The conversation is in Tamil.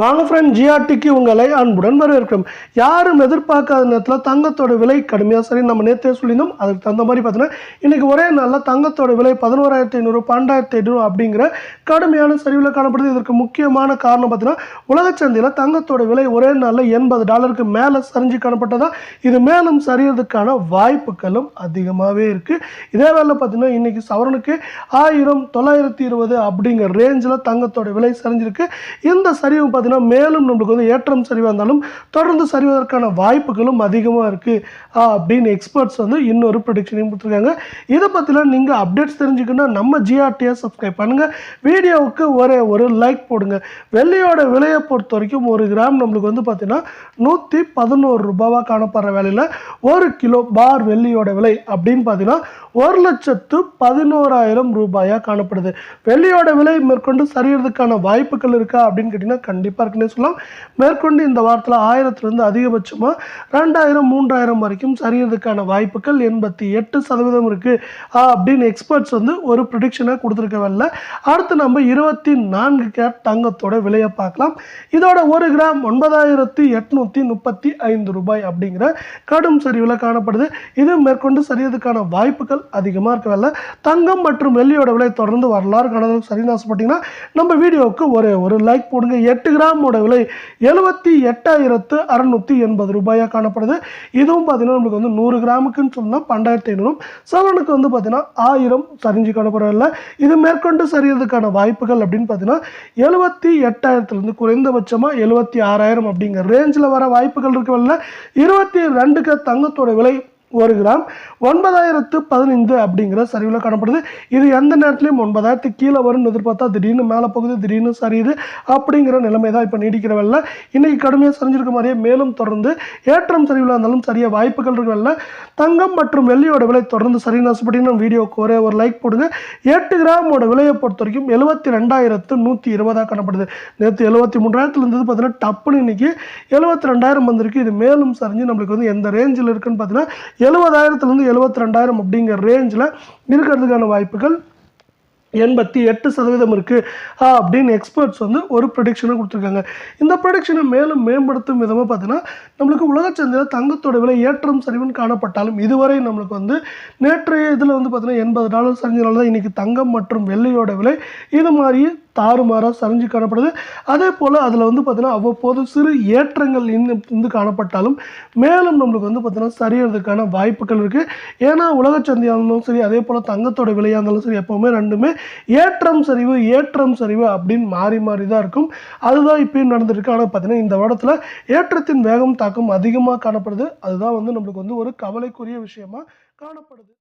வாங்க ஃப்ரெண்ட் ஜிஆர்டிக்கு உங்களை அன்புடன் வரவேற்கிறோம். யாரும் எதிர்பார்க்காத நேரத்தில் தங்கத்தோட விலை கடுமையாக சரி நம்ம நேற்றே சொல்லியிருந்தோம். அதுக்கு தகுந்த மாதிரி பார்த்தீங்கன்னா இன்றைக்கி ஒரே நாளில் தங்கத்தோட விலை பதினோராயிரத்தி ஐநூறு பன்னெண்டாயிரத்தி ஐநூறு அப்படிங்கிற கடுமையான சரிவில் காணப்படுது. இதற்கு முக்கியமான காரணம் பார்த்தீங்கன்னா உலக சந்தையில் தங்கத்தோட விலை ஒரே நாளில் எண்பது டாலருக்கு மேலே சரிஞ்சு காணப்பட்டதா? இது மேலும் சரியறதுக்கான வாய்ப்புகளும் அதிகமாகவே இருக்குது இதே வேலை பார்த்தீங்கன்னா இன்றைக்கி சவரனுக்கு ஆயிரம் தொள்ளாயிரத்தி இருபது அப்படிங்கிற ரேஞ்சில் தங்கத்தோட விலை சரிஞ்சிருக்கு. இந்த சரிவு பார்த்தீங்கன்னா மேலும் நம்மளுக்கு வந்து ஏற்றம் சரிவாக இருந்தாலும் தொடர்ந்து சரிவதற்கான வாய்ப்புகளும் அதிகமாக இருக்குது அப்படின்னு எக்ஸ்பர்ட்ஸ் வந்து இன்னொரு ப்ரொடிக்ஷனையும் கொடுத்துருக்காங்க. இதை பற்றிலாம் நீங்கள் அப்டேட்ஸ் தெரிஞ்சுக்கணும்னா நம்ம ஜிஆர்டியை சப்ஸ்கிரைப் பண்ணுங்கள் வீடியோவுக்கு ஒரே ஒரு லைக் போடுங்க. வெள்ளியோட விலையை பொறுத்த வரைக்கும் ஒரு கிராம் நம்மளுக்கு வந்து பார்த்திங்கன்னா நூற்றி பதினோரு ரூபாவாக காணப்படுற வேலையில் ஒரு கிலோ பார் வெள்ளியோட விலை அப்படின்னு பார்த்தீங்கன்னா ஒரு லட்சத்து பதினோராயிரம் ரூபாயாக காணப்படுது. வெள்ளியோட விலை மேற்கொண்டு சரியறதுக்கான வாய்ப்புகள் இருக்கா அப்படின்னு கேட்டிங்கன்னா கண்டிப்பாக இருக்குன்னே சொல்லலாம். மேற்கொண்டு இந்த வாரத்தில் ஆயிரத்துலேருந்து அதிகபட்சமாக ரெண்டாயிரம் மூன்றாயிரம் வரைக்கும் சரியறதுக்கான வாய்ப்புகள் எண்பத்தி எட்டு சதவீதம் இருக்குது அப்படின்னு எக்ஸ்பர்ட்ஸ் வந்து ஒரு ப்ரிடிக்ஷனை கொடுத்துருக்கவில்ல அடுத்து நம்ம இருபத்தி நான்கு கேரட் தங்கத்தோட விலையை பார்க்கலாம். இதோட ஒரு கிராம் ஒன்பதாயிரத்தி எட்நூற்றி முப்பத்தி ஐந்து ரூபாய் அப்படிங்கிற கடும் சரிவில் காணப்படுது. இது மேற்கொண்டு சரியறதுக்கான வாய்ப்புகள் அதிகமாக இருக்கவில்ல தங்கம் மற்றும் வெள்ளியோட விலை தொடர்ந்து வரலாறு காணதுக்கு சரின்னு ஆசைப்பட்டீங்கன்னா நம்ம வீடியோவுக்கு ஒரு ஒரு லைக் போடுங்க. எட்டு கிராமோட விலை எழுபத்தி எட்டாயிரத்து அறநூற்றி எண்பது ரூபாயாக காணப்படுது. இதுவும் பார்த்தீங்கன்னா நம்மளுக்கு வந்து நூறு கிராமுக்குன்னு சொன்னால் பன்னெண்டாயிரத்தி ஐநூறும். சவரனுக்கு வந்து பார்த்தீங்கன்னா ஆயிரம் சரிஞ்சு காணப்படவில்லை இது மேற்கொண்டு சரியறதுக்கான வாய்ப்புகள் அப்படின்னு பார்த்தீங்கன்னா எழுபத்தி எட்டாயிரத்துலேருந்து குறைந்தபட்சமாக எழுபத்தி ஆறாயிரம் அப்படிங்கிற ரேஞ்சில் வர வாய்ப்புகள் இருக்கவில்லை. இருபத்தி ரெண்டுக்கு தங்கத்தோட விலை ஒரு கிராம். ஒன்பதாயிரத்து பதினைந்து அப்படிங்கிற சரிவில் காணப்படுது. இது எந்த நேரத்துலையும் ஒன்பதாயிரத்து கீழே வரும்னு எதிர்பார்த்தா திடீர்னு மேலே போகுது திடீர்னு சரியுது அப்படிங்கிற நிலைமை தான் இப்போ நீடிக்கிற வெள்ள இன்றைக்கி கடுமையாக சரிஞ்சிருக்க மாதிரியே மேலும் தொடர்ந்து ஏற்றம் சரிவில் இருந்தாலும் சரியாக வாய்ப்புகள் இருக்கவில்ல. தங்கம் மற்றும் வெள்ளியோட விலை தொடர்ந்து சரி நசுப்படின்னு வீடியோக்கு ஒரே ஒரு லைக் போடுங்க. எட்டு கிராமோட விலையை பொறுத்த வரைக்கும் எழுபத்தி ரெண்டாயிரத்து நூற்றி இருபதாக காணப்படுது. நேற்று எழுபத்தி மூன்றாயிரத்துல இருந்தது பார்த்தீங்கன்னா டப்புன்னு இன்றைக்கி எழுபத்தி ரெண்டாயிரம் வந்திருக்கு. இது மேலும் சரிஞ்சு நம்மளுக்கு வந்து எந்த ரேஞ்சில் இருக்குன்னு பார்த்தீங்கன்னா எழுபதாயிரத்துலேருந்து எழுபத்தி ரெண்டாயிரம் அப்படிங்கிற ரேஞ்சில் இருக்கிறதுக்கான வாய்ப்புகள் எண்பத்தி எட்டு சதவீதம் இருக்குது அப்படின்னு எக்ஸ்பர்ட்ஸ் வந்து ஒரு ப்ரொடிக்ஷனை கொடுத்துருக்காங்க. இந்த ப்ரொடிக்ஷனை மேலும் மேம்படுத்தும் விதமாக பார்த்தீங்கன்னா நம்மளுக்கு உலக சந்தையில் தங்கத்தோட விலை ஏற்றம் சரிவுன்னு காணப்பட்டாலும் இதுவரை நம்மளுக்கு வந்து நேற்றைய இதில் வந்து பார்த்திங்கன்னா எண்பது டாலர் சரிஞ்சனால தான் இன்றைக்கி தங்கம் மற்றும் வெள்ளியோட விலை. இது மாதிரி தாறுமாறாக சரிஞ்சு காணப்படுது. அதே போல் அதில் வந்து பார்த்திங்கன்னா அவ்வப்போது சிறு ஏற்றங்கள் இன்னும் இருந்து காணப்பட்டாலும் மேலும் நம்மளுக்கு வந்து பார்த்திங்கன்னா சரியறதுக்கான வாய்ப்புகள் இருக்குது ஏன்னா உலக சந்தையாக இருந்தாலும் சரி அதே போல் தங்கத்தோட விலையாக இருந்தாலும் சரி எப்போவுமே ரெண்டுமே ஏற்றம் சரிவு ஏற்றம் சரிவு அப்படின்னு மாறி மாறி தான் இருக்கும். அதுதான் இப்பயும் நடந்துருக்கு ஆனால் பார்த்திங்கன்னா இந்த வருடத்தில் ஏற்றத்தின் வேகம் தாக்கம் அதிகமாக காணப்படுது. அதுதான் வந்து நம்மளுக்கு வந்து ஒரு கவலைக்குரிய விஷயமா காணப்படுது.